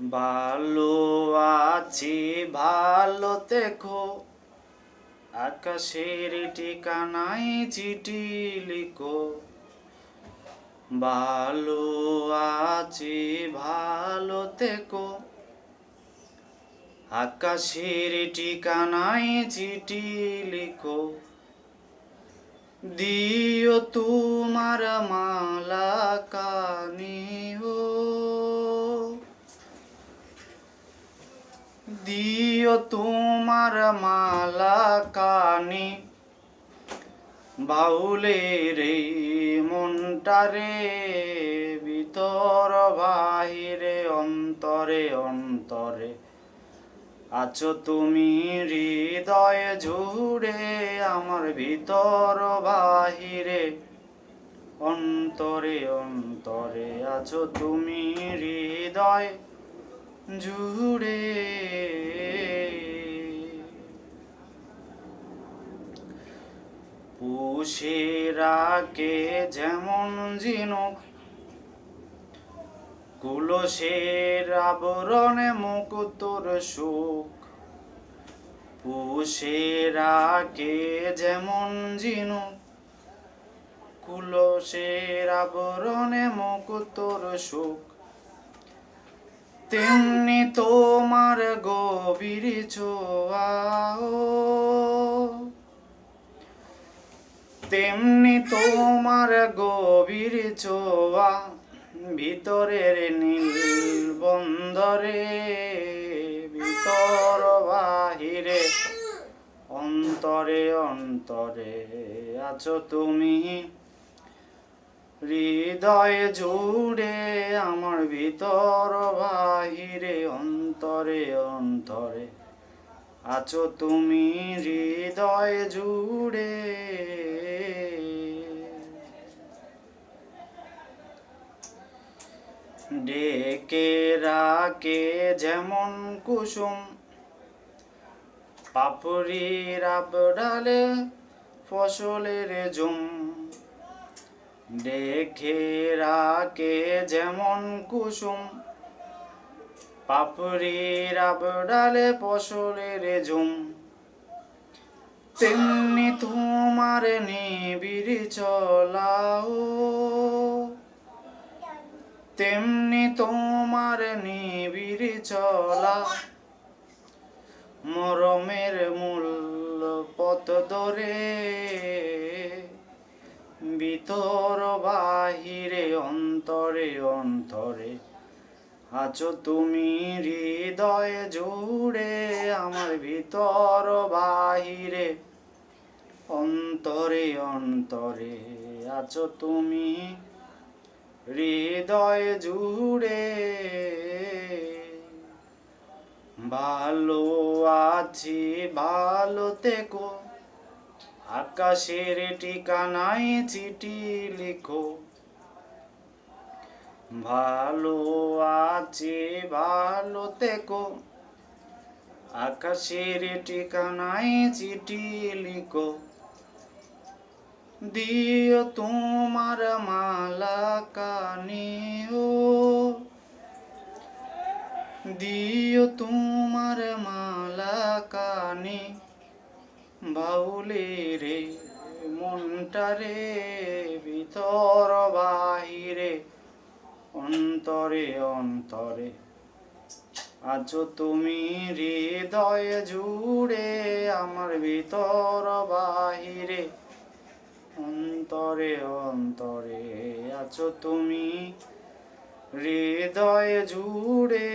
ভালো আছি, ভালো দেখো আকাশের ঠিকানায় চিঠি লিখো। ভালো আছি, ভালো থেকো। আকাশের ঠিকানায় চিঠি লিখো। দিও তোমার মালা দিও তোমার মালা কানে। বাউলে রে মনটারে ভিতর বাহিরে, অন্তরে অন্তরে। আছো তুমি হৃদয় জুড়ে আমার ভিতর বাহিরে, অন্তরে অন্তরে। আছো তুমি হৃদয় জুড়ে। পুষেরাকে যেমন ঝিনুক, কুলসের আবরণে মুকুতর সুখ। পুষেরাকে যেমন ঝিনুক, কুলসের আবরণে মুকুতর সুখ। তেমনি তোমার গভীর ছোঁয়া ও তেমনি তোমার গভীর ছোঁয়া ভিতরের নীল বন্দরে, ভিতর বাহিরে, অন্তরে অন্তরে আছো তুমি। হৃদয় জুড়ে আমার ভিতর বাহিরে, অন্তরে অন্তরে। আছো তুমি হৃদয় জুড়ে। ডেকে রাকে যেমন কুসুম, পাপড়ির আবডালে ফসলের জুম। দেখে রাকে যেমন কুসুম। পাপড়ির আবডালে ফসলের ঝুম। তেমনি তোমার নিবিড় চলাও। তেমনি তোমার নিবিড় চলা। মরমের মূল পথ ধরে ভিতর বাহিরে, অন্তরে অন্তরে। আছো তুমি হৃদয় জুড়ে, আমার ভিতর বাহিরে। অন্তরে অন্তরে আছো তুমি হৃদয় জুড়ে। ভালো আছি, ভালো থেকো। আকাশের ঠিকানায় চিঠি লিখো। ভালো আছি, ভালো থেকো। আকাশের ঠিকানায় চিঠি লিখো। দিও তোমার মালা কানে ও দিও তোমার মালা কানে। বাউলে রে মনটারে ভিতর বাহিরে, অন্তরে অন্তরে। আছো তুমি হৃদয় জুড়ে আমার ভিতর বাহিরে, অন্তরে অন্তরে। আছো তুমি হৃদয় জুড়ে